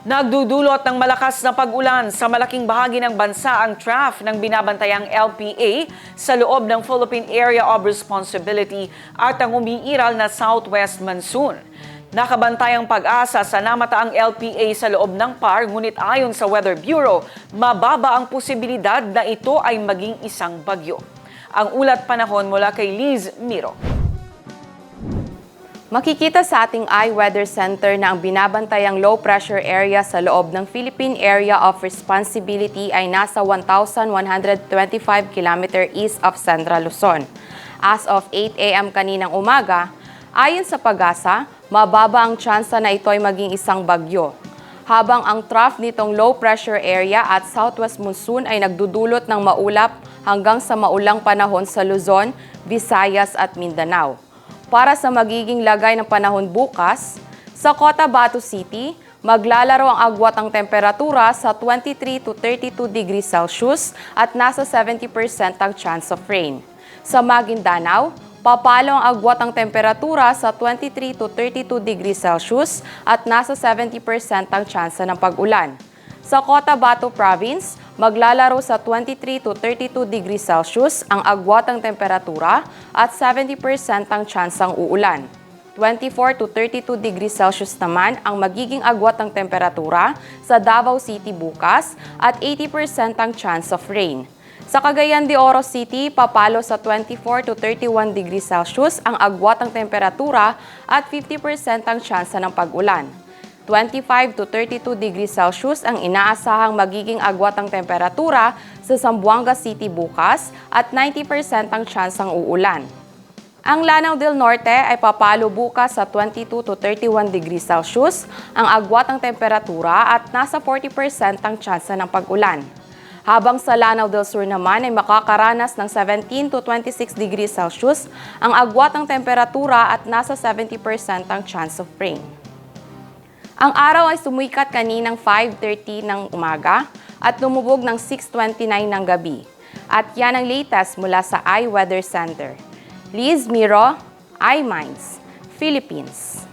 Nagdudulot ng malakas na pag-ulan sa malaking bahagi ng bansa ang TRAF ng binabantayang LPA sa loob ng Philippine Area of Responsibility at ang umiiral na southwest monsoon. Nakabantay ang pag-asa sa namataang LPA sa loob ng PAR ngunit ayon sa Weather Bureau, mababa ang posibilidad na ito ay maging isang bagyo. Ang ulat panahon mula kay Liz Miro. Makikita sa ating iWeather Center na ang binabantayang low pressure area sa loob ng Philippine Area of Responsibility ay nasa 1,125 km east of Central Luzon. As of 8 a.m. kaninang umaga, ayon sa pag-asa, mababa ang tsansa na ito ay maging isang bagyo. Habang ang trough nitong low pressure area at southwest monsoon ay nagdudulot ng maulap hanggang sa maulang panahon sa Luzon, Visayas at Mindanao para sa magiging lagay ng panahon bukas, sa Cotabato City, maglalaro ang agwat ang temperatura sa 23 to 32 degrees Celsius at nasa 70% ang chance of rain. Sa Maguindanao, papalo ang agwat ang temperatura sa 23 to 32 degrees Celsius at nasa 70% ang chance ng pag-ulan. Sa Cotabato Province, maglalaro sa 23 to 32 degrees Celsius ang agwatang temperatura at 70% ang tsansang uulan. 24 to 32 degrees Celsius naman ang magiging agwatang temperatura sa Davao City bukas at 80% ang chance of rain. Sa Cagayan de Oro City, papalo sa 24 to 31 degrees Celsius ang agwatang temperatura at 50% ang tsansa ng pag-ulan. 25 to 32 degrees Celsius ang inaasahang magiging agwatang temperatura sa Zamboanga City bukas at 90% ang tsansang uulan. Ang Lanao del Norte ay papalo bukas sa 22 to 31 degrees Celsius ang agwatang temperatura at nasa 40% ang tsansa ng pag-ulan. Habang sa Lanao del Sur naman ay makakaranas ng 17 to 26 degrees Celsius ang agwatang temperatura at nasa 70% ang chance of rain. Ang araw ay sumikat kaninang 5.30 ng umaga at lumubog ng 6.29 ng gabi. At yan ang latest mula sa iWeather Center. Liz Miro, iMinds, Philippines.